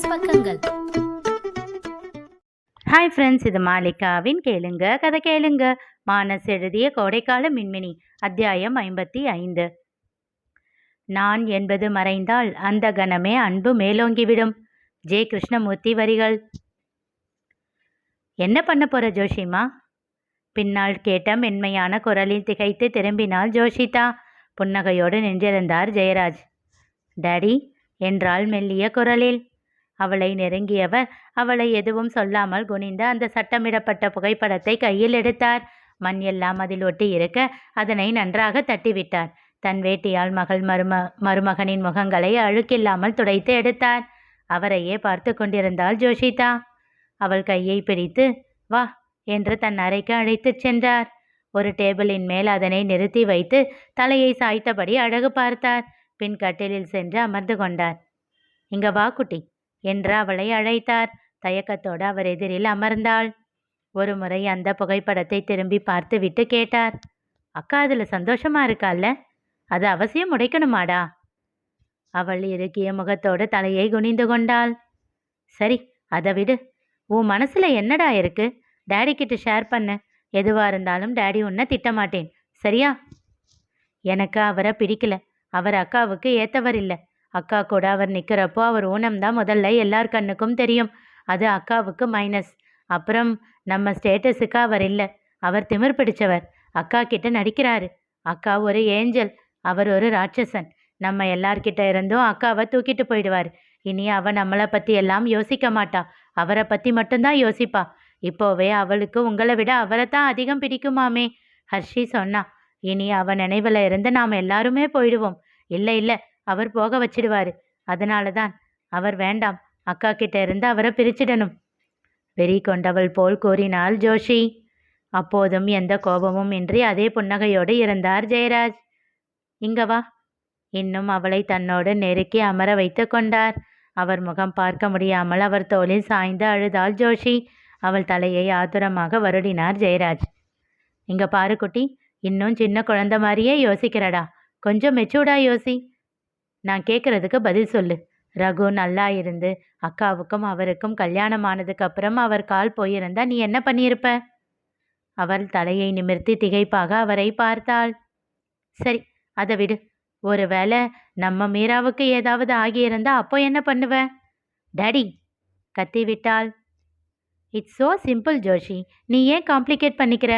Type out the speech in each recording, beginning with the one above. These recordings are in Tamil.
பிசினஸ் பக்கங்கள். ஹாய் ஃப்ரெண்ட்ஸ் இது மாலிகாவின் கேளுங்க கதை கேளுங்க. மானஸ் எழுதிய கோடைக்கால மின்மினி அத்தியாயம் ஐம்பத்தி ஐந்து. நான் என்பது மறைந்தால் அந்த கணமே அன்பு மேலோங்கிவிடும். ஜே கிருஷ்ணமூர்த்தி வரிகள். என்ன பண்ண போற ஜோஷிமா? பின்னால் கேட்ட மென்மையான குரலில் திகைத்து திரும்பினாள் ஜோஷிதா. புன்னகையோடு நின்றிருந்தார் ஜெயராஜ். டாடி என்றாள் மெல்லிய குரலில். அவளை நெருங்கியவர் அவளை எதுவும் சொல்லாமல் குனிந்து அந்த சட்டமிடப்பட்ட புகைப்படத்தை கையில் எடுத்தார். மண் எல்லாம் அதில் ஒட்டி இருக்க அதனை நன்றாக தட்டிவிட்டார். தன் வேட்டியால் மகள் மரும மருமகனின் முகங்களை அழுக்கில்லாமல் துடைத்து எடுத்தார். அவரையே பார்த்து கொண்டிருந்தாள் ஜோஷிதா. அவள் கையை பிடித்து வா என்று தன் அறைக்கு அழைத்துச் சென்றார். ஒரு டேபிளின் மேல் அதனை நிறுத்தி வைத்து தலையை சாய்த்தபடி அழகு பார்த்தார். பின் கட்டிலில் சென்று அமர்ந்து கொண்டார். இங்க வா குட்டி என்று அவளை அழைத்தார். தயக்கத்தோடு அவர் எதிரில் அமர்ந்தாள். ஒரு முறை அந்த புகைப்படத்தை திரும்பி பார்த்துவிட்டு கேட்டார். அக்கா அதில் சந்தோஷமா இருக்கால்ல? அது அவசியம் உடைக்கணுமாடா? அவள் இறுக்கிய முகத்தோடு தலையை குனிந்து கொண்டாள். சரி அதை விடு. உன் மனசுல என்னடா இருக்கு? டேடி கிட்ட ஷேர் பண்ணு. எதுவா இருந்தாலும் டேடி உன்னை திட்டமாட்டேன். சரியா? எனக்கு அவரை பிடிக்கல. அவர் அக்காவுக்கு ஏத்தவர் இல்லை அக்கா கூட அவர் நிற்கிறப்போ அவர் ஊனம்தான் முதல்ல எல்லார் கண்ணுக்கும் தெரியும். அது அக்காவுக்கு மைனஸ் அப்புறம் நம்ம ஸ்டேட்டஸுக்கு அவர் இல்லை. அவர் திமிர் பிடிச்சவர். அக்கா கிட்ட நடிக்கிறாரு. அக்கா ஒரு ஏஞ்சல் அவர் ஒரு ராட்சசன். நம்ம எல்லார்கிட்ட இருந்தும் அக்காவை தூக்கிட்டு போயிடுவார். இனி அவ நம்மளை பற்றி எல்லாம் யோசிக்க மாட்டா. அவரை பற்றி மட்டும்தான் யோசிப்பா. இப்போவே அவளுக்கு உங்களை விட அவரை தான் அதிகம் பிடிக்குமாமே. ஹர்ஷி சொன்னா இனி அவ நினைவில் இருந்து நாம் எல்லாருமே போயிடுவோம். இல்லை இல்லை. அவர் போக வச்சிடுவாரு. அதனால தான் அவர் வேண்டாம். அக்கா கிட்ட இருந்து அவரை பிரிச்சிடணும். வெறி கொண்டவள் போல் கூறினாள் ஜோஷி. அப்போதும் எந்த கோபமும் இன்றி அதே புன்னகையோடு இருந்தார் ஜெயராஜ். இங்க வா. இன்னும் அவளை தன்னோடு நெருக்கி அமர வைத்து கொண்டார். அவர் முகம் பார்க்க முடியாமல் அவர் தோளில் சாய்ந்து அழுதாள் ஜோஷி. அவள் தலையை ஆதுரமாக வருடினார் ஜெயராஜ். இங்க பாரு குட்டி இன்னும் சின்ன குழந்தை மாதிரியே யோசிக்கிறடா. கொஞ்சம் மெச்சூர்டா யோசி. நான் கேட்குறதுக்கு பதில் சொல்லு. ரகு நல்லா இருந்து அக்காவுக்கும் அவருக்கும் கல்யாணம் ஆனதுக்கு அப்புறம் அவர் கால் போயிருந்தா நீ என்ன பண்ணியிருப்ப அவள் தலையை நிமிர்த்தி திகைப்பாக அவரை பார்த்தாள். சரி அதை விடு. ஒருவேளை நம்ம மீராவுக்கு ஏதாவது ஆகியிருந்தா அப்போ என்ன பண்ணுவ? டேடி கத்திவிட்டாள் இட்ஸ் so சிம்பிள் ஜோஷி நீ ஏன் காம்ப்ளிகேட் பண்ணிக்கிற?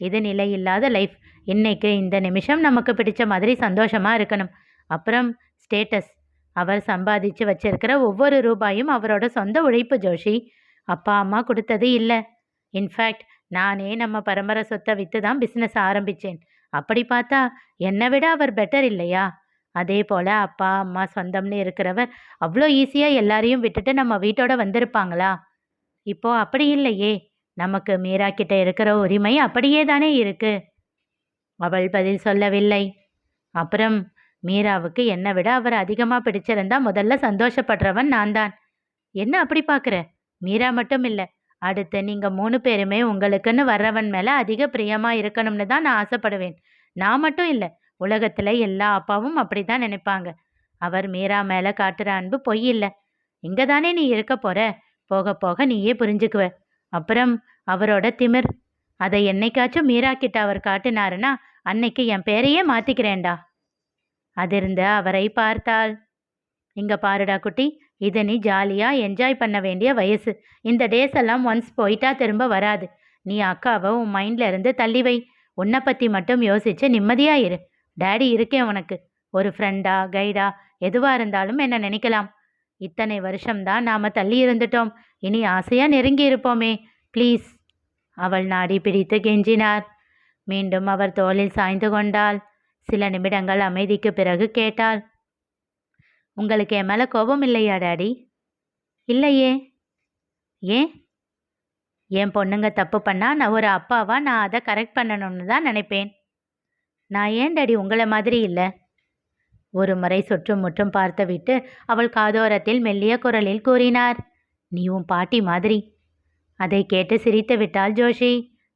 இது நிலை இல்லாத லைஃப். இன்னைக்கு இந்த நிமிஷம் நமக்கு பிடிச்ச மாதிரி சந்தோஷமா இருக்கணும். அப்புறம் ஸ்டேட்டஸ். அவர் சம்பாதிச்சு வச்சிருக்கிற ஒவ்வொரு ரூபாயும் அவரோட சொந்த உழைப்பு ஜோஷி. அப்பா அம்மா கொடுத்தது இல்லை. இன்ஃபேக்ட் நானே நம்ம பரம்பரை சொத்தை விற்று தான் பிஸ்னஸ் ஆரம்பித்தேன் அப்படி பார்த்தா என்னை விட அவர் பெட்டர் இல்லையா? அதே போல் அப்பா அம்மா சொந்தம்னு இருக்கிறவர் அவ்வளோ ஈஸியாக எல்லாரையும் விட்டுட்டு நம்ம வீட்டோட வந்திருப்பாங்களா? இப்போ அப்படி இல்லையே. நமக்கு மீரா கிட்ட இருக்கிற உரிமை அப்படியே தானே இருக்கு. அவள் பதில் சொல்லவில்லை. அப்புறம் மீராவுக்கு என்னை விட அவர் அதிகமாக பிடிச்சிருந்தா முதல்ல சந்தோஷப்படுறவன் நான் தான் என்ன அப்படி பார்க்குற மீரா மட்டும் இல்லை அடுத்து நீங்கள் மூணு பேருமே உங்களுக்குன்னு வர்றவன் மேலே அதிக பிரியமாக இருக்கணும்னு தான் நான் ஆசைப்படுவேன். நான் மட்டும் இல்லை உலகத்தில் எல்லா அப்பாவும் அப்படி தான் நினைப்பாங்க. அவர் மீரா மேலே காட்டுற அன்பு பொய் இல்லை. இங்கே தானே நீ இருக்க போற? போக போக நீயே புரிஞ்சுக்குவ. அப்புறம் அவரோட திமிர். அதை என்னைக்காச்சும் மீரா கிட்ட அவர் காட்டினாருன்னா அன்னைக்கு என் பேரையே மாற்றிக்கிறேன்டா அதிர்ந்த அவரை பார்த்தாள். இங்க பாருடா குட்டி இது நீ ஜாலியா என்ஜாய் பண்ண வேண்டிய வயசு. இந்த டேஸ் எல்லாம் ஒன்ஸ் போயிட்டா திரும்ப வராது. நீ அக்காவை உன் மைண்ட்ல இருந்து தள்ளி வை. உன்னை பத்தி மட்டும் யோசிச்சு நிம்மதியா இரு. டேடி இருக்கேன் உனக்கு. ஒரு ஃப்ரெண்டா கைடா எதுவா இருந்தாலும் என்ன நினைக்கலாம். இத்தனை வருஷம்தான் நாம தள்ளி இருந்துட்டோம். இனி ஆசையா நெருங்கி இருப்போமே. ப்ளீஸ் அவள் நாடி பிடித்து கெஞ்சினார். மீண்டும் அவர் தோளில் சாய்ந்து கொண்டாள். சில நிமிடங்கள் அமைதிக்கு பிறகு கேட்டாள். உங்களுக்கு என் மேலே கோபம் இல்லையா டாடி? இல்லையே. ஏன்? என் பொண்ணுங்க தப்பு பண்ணா நான் ஒரு அப்பாவா நான் அதை கரெக்ட் பண்ணணும்னு தான் நினைப்பேன். நான் ஏன் டாடி உங்களை மாதிரி இல்லை? ஒரு முறை சுற்றும் முற்றும் பார்த்து விட்டு அவள் காதோரத்தில் மெல்லிய குரலில் கூறினார். நீ உன் பாட்டி மாதிரி. அதை கேட்டு சிரித்து விட்டாள் ஜோஷி.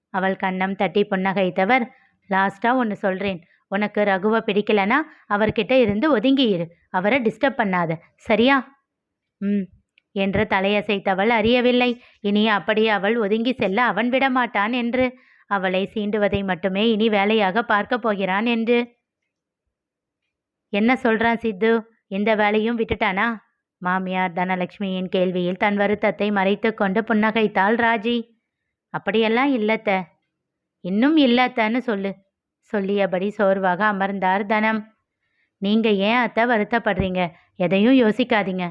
அவள் கண்ணம் தட்டி புன்னகைத்தவர். லாஸ்டா ஒன்று சொல்றேன். உனக்கு ரகுவை பிடிக்கலனா அவர்கிட்ட இருந்து ஒதுங்கி இரு அவரை டிஸ்டர்ப் பண்ணாத. சரியா? ம். என்று தலையசைத்தவள் அறியவில்லை. இனி அப்படி அவள் ஒதுங்கி செல்ல அவன் விடமாட்டான் என்று. அவளை சீண்டுவதை மட்டுமே இனி வேலையாக பார்க்கப் போகிறான் என்று. என்ன சொல்றான் சித்து? இந்த வேலையும் விட்டுட்டானா? மாமியார் தனலட்சுமியின் கேள்வியில் தன் வருத்தத்தை மறைத்து கொண்டு புன்னகைத்தாள் ராஜி. அப்படியெல்லாம் இல்லத்த. இன்னும் இல்லத்தன்னு சொல்லு. சொல்லியபடி சோர்வாக அமர்ந்தார் தனம். நீங்க ஏன் அத்தை வருத்தப்படுறீங்க? எதையும் யோசிக்காதீங்க.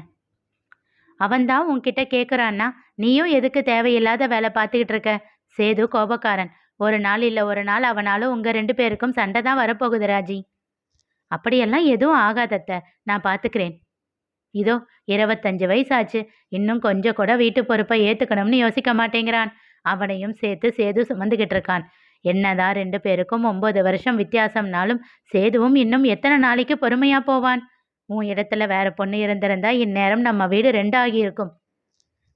அவன்தான் உன்கிட்ட கேட்குறான்னா நீயும் எதுக்கு தேவையில்லாத வேலை பார்த்துக்கிட்டு இருக்க? சேது கோபக்காரன். ஒரு நாள் இல்லை ஒரு நாள் அவனாலும் உங்கள் ரெண்டு பேருக்கும் சண்டை தான் வரப்போகுது ராஜி. அப்படியெல்லாம் எதுவும் ஆகாதத்த நான் பார்த்துக்கிறேன் இதோ இருபத்தஞ்சு வயசாச்சு. இன்னும் கொஞ்சம் கூட வீட்டு பொறுப்பை ஏற்றுக்கணும்னு யோசிக்க மாட்டேங்கிறான். அவனையும் சேர்த்து சேது சுமந்துக்கிட்டு இருக்கான். என்னதான் ரெண்டு பேருக்கும் ஒம்பது வருஷம் வித்தியாசம்னாலும் சேதுவும் இன்னும் எத்தனை நாளைக்கு பொறுமையா போவான்? உன் இடத்துல வேற பொண்ணு இருந்திருந்தா இந்நேரம் நம்ம வீடு ரெண்டாகி இருக்கும்.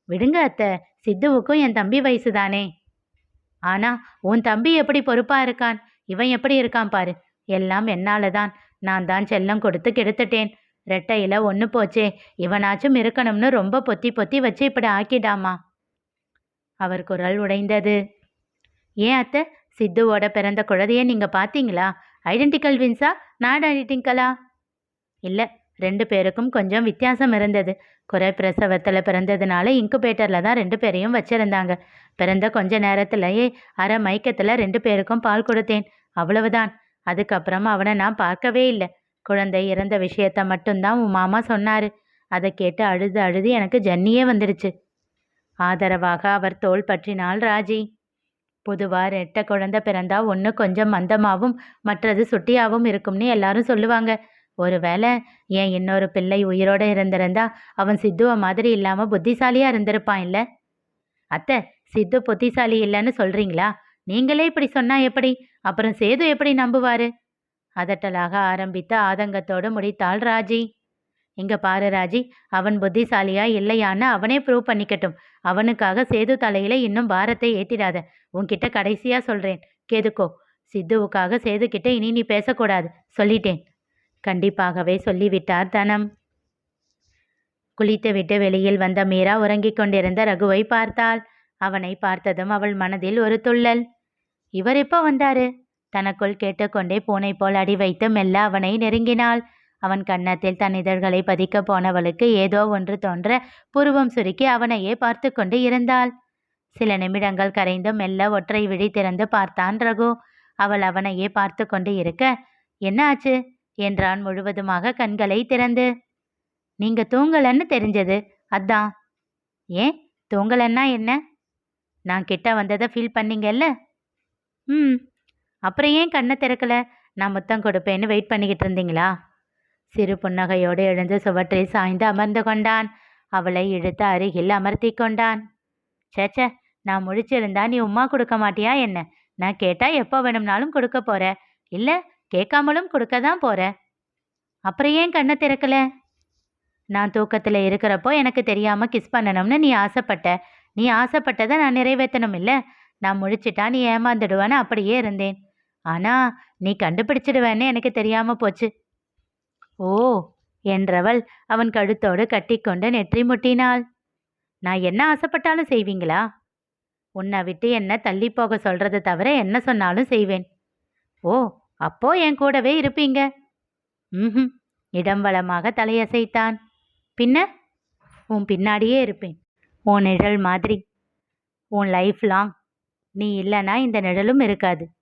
விடுங்க அத்தை சித்துவுக்கும் என் தம்பி வயசு தானே ஆனா உன் தம்பி எப்படி பொறுப்பா இருக்கான்? இவன் எப்படி இருக்கான் பாரு. எல்லாம் என்னால தான் நான் தான் செல்லம் கொடுத்து கெடுத்துட்டேன். ரெட்டையில ஒன்று போச்சே. இவனாச்சும் இருக்கணும்னு ரொம்ப பொத்தி பொத்தி வச்சு இப்படி ஆக்கிடாமா அவர் குரல் உடைந்தது. ஏன் அத்தை? சித்துவோட பிறந்த குழந்தைய நீங்கள் பார்த்தீங்களா? ஐடென்டிக்கல் வின்ஸா நாட் ஐடென்டிக்கலா இல்லை ரெண்டு பேருக்கும் கொஞ்சம் வித்தியாசம் இருந்தது. குறை பிரசவத்தில் பிறந்ததுனால இன்குபேட்டரில் தான் ரெண்டு பேரையும் வச்சிருந்தாங்க. பிறந்த கொஞ்ச நேரத்திலேயே அரை மயக்கத்தில் ரெண்டு பேருக்கும் பால் கொடுத்தேன். அவ்வளவுதான். அதுக்கப்புறம் அவனை நான் பார்க்கவே இல்லை. குழந்தை இறந்த விஷயத்த மட்டும்தான் உன் மாமா சொன்னார். அதை கேட்டு அழுது அழுது எனக்கு ஜன்னியே வந்துடுச்சு. ஆதரவாக அவர் தோள் பற்றினாள் ராஜி. பொதுவாக ரெட்டை குழந்தை பிறந்தா ஒன்று கொஞ்சம் மந்தமாகவும் மற்றது சுட்டியாகவும் இருக்கும்னு எல்லாரும் சொல்லுவாங்க. ஒருவேளை ஏன் இன்னொரு பிள்ளை உயிரோட இருந்திருந்தா அவன் சித்துவை மாதிரி இல்லாமல் புத்திசாலியாக இருந்திருப்பான் இல்லை? அத்தை சித்து புத்திசாலி இல்லைன்னு சொல்கிறீங்களா நீங்களே இப்படி சொன்னா எப்படி? அப்புறம் சேது எப்படி நம்புவாரு? அதட்டலாக ஆரம்பித்த ஆதங்கத்தோடு முடித்தாள் ராஜி. இங்க பாரு ராஜி அவன் புத்திசாலியா இல்லையான்னு அவனே ப்ரூவ் பண்ணிக்கட்டும். அவனுக்காக சேது தலையில இன்னும் பாரத்தை ஏத்திடாத. உன்கிட்ட கடைசியா சொல்றேன். கேதுக்கோ சித்துவுக்காக சேது கிட்ட இனி நீ பேசக்கூடாது. சொல்லிட்டேன். கண்டிப்பாகவே சொல்லிவிட்டார் தனம். குளித்துவிட்டு வெளியில் வந்த மீரா உறங்கிக் கொண்டிருந்த ரகுவை பார்த்தாள். அவனை பார்த்ததும் அவள் மனதில் ஒரு துள்ளல். இவர் எப்போ வந்தாரு? தனக்குள் கேட்டுக்கொண்டே பூனை போல் அடி வைத்து மெல்ல அவனை நெருங்கினாள். அவன் கன்னத்தில் தன் இதழ்களை பதிக்கப் போனவளுக்கு ஏதோ ஒன்று தோன்ற புருவம் சுருக்கி அவனையே பார்த்து கொண்டு இருந்தாள். சில நிமிடங்கள் கரைந்து மெல்ல ஒற்றை விழி திறந்து பார்த்தான் ரகு. அவள் அவனையே பார்த்து கொண்டு இருக்க என்ன ஆச்சு என்றான் முழுவதுமாக கண்களை திறந்து. நீங்க தூங்கலன்னு தெரிஞ்சது அதான். ஏன்? தூங்கலன்னா என்ன? நான் கிட்ட வந்ததை ஃபீல் பண்ணீங்கல்ல? ம். அப்புறம் ஏன் கண்ணை திறக்கல? நான் முத்தம் கொடுப்பேன்னு வெயிட் பண்ணிக்கிட்டு இருந்தீங்களா? சிறு புன்னகையோடு எழுந்து சுவற்றில் சாய்ந்து அமர்ந்து கொண்டான். அவளை இழுத்து அருகில் அமர்த்தி கொண்டான். சேச்சே நான் முழிச்சிருந்தா நீ உம்மா கொடுக்க மாட்டியா என்ன? நான் கேட்டா எப்போ வேணும்னாலும் கொடுக்க போற. இல்ல கேட்காமலும் கொடுக்க தான் போற. அப்புறம் ஏன் கண்ணை திறக்கல? நான் தூக்கத்தில் இருக்கிறப்போ எனக்கு தெரியாம கிஸ் பண்ணணும்னு நீ ஆசைப்பட்ட. நீ ஆசைப்பட்டதை நான் நிறைவேற்றணும் இல்ல நான் முழிச்சிட்டா நீ ஏமாந்துடுவேன்னு அப்படியே இருந்தேன். ஆனா நீ கண்டுபிடிச்சிடுவேன்னு எனக்கு தெரியாம போச்சு. ஓ என்றவள் அவன் கழுத்தோடு கட்டிக்கொண்டு நெற்றி முட்டினாள். நான் என்ன ஆசைப்பட்டாலும் செய்வீங்களா? உன்னை விட்டு என்ன தள்ளி போக சொல்றதை தவிர என்ன சொன்னாலும் செய்வேன். ஓ அப்போ என் கூடவே இருப்பீங்க. ம் இடம் வளமாக தலையசைத்தான். பின்ன? உன் பின்னாடியே இருப்பேன். உன் நிழல் மாதிரி. உன் லைஃப் லாங் நீ இல்லைனா இந்த நிழலும் இருக்காது.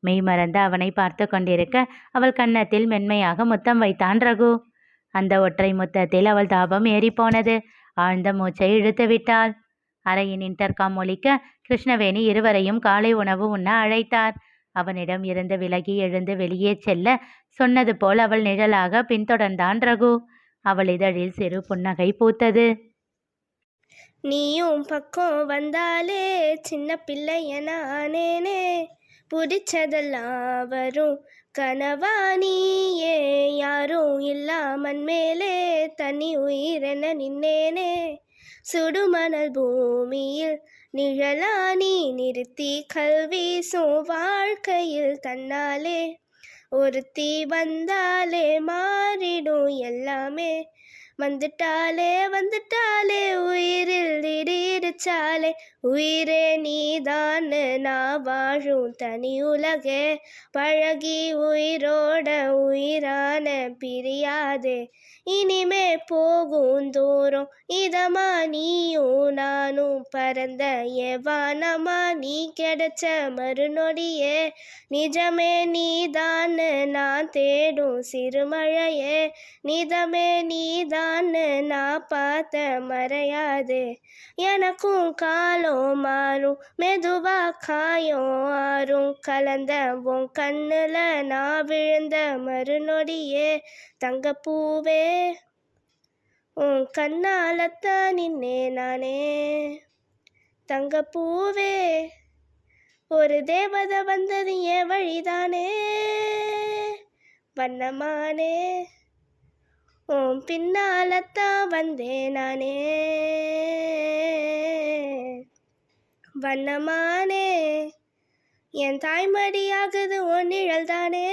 மெய் மறந்து அவனை பார்த்து கொண்டிருக்க அவள் கன்னத்தில் மென்மையாக முத்தம் வைத்தான் ரகு. அந்த ஒற்றை முத்தத்தில் அவள் தாபம் ஏறிப்போனது. ஆழ்ந்த மூச்சை இழுத்து விட்டாள். அறையின் இன்டர்காம் ஒலிக்க கிருஷ்ணவேணி இருவரையும் காலை உணவு உண்ண அழைத்தார். அவனிடம் இருந்து விலகி எழுந்து வெளியே செல்ல சொன்னது போல் அவள் நிழலாக பின்தொடர்ந்தான் ரகு. அவள் இதழில் சிறு புன்னகை பூத்தது. நீயும் பக்கம் வந்தாலே சின்ன பிள்ளைய நானேனே. பிடிச்சதெல்லாம் வரும் கனவா நீயே யாரும் இல்லாமன் மேலே தனி உயிரென நின்னேனே. சுடுமணல் பூமியில் நிழலானி நிறுத்தி கல்வீசும் வாழ்க்கையில் தன்னாலே. ஒருத்தி வந்தாலே மாறிடும் எல்லாமே. வந்துட்டாலே வந்துட்டாலே உயிரில் இடிச்சாலே உயிரே நீதான்னு நான் வாழும் தனி உலகே. பழகி உயிரோட உயிரான பிரியாதே. இனிமே போகும் தூரம் இதமா நீயும் நானும் பறந்த எவானமா? நீ கிடைச்ச மறுநொடியே. நிஜமே நீதான்னு நான் தேடும் சிறுமழையே. நிதமே நீதான்னு நான் பார்த்த மறையாதே. எனக்கும் காலம் மாறும் மெதுவா காயம் ஆறும். கலந்த உன் கண்ணுல நான் விழுந்த மறுநொடியே தங்கப்பூவே. உன் கண்ணாலத்தான் நின்னே நானே. தங்கப்பூவே ஒரு தேவதை வந்தது என் வழிதானே. வண்ணமானே. உன் பின்னாலத்தான் வந்தேன் நானே. வண்ணமானே என் தாய்மடியாகுது உன் நிழல் தானே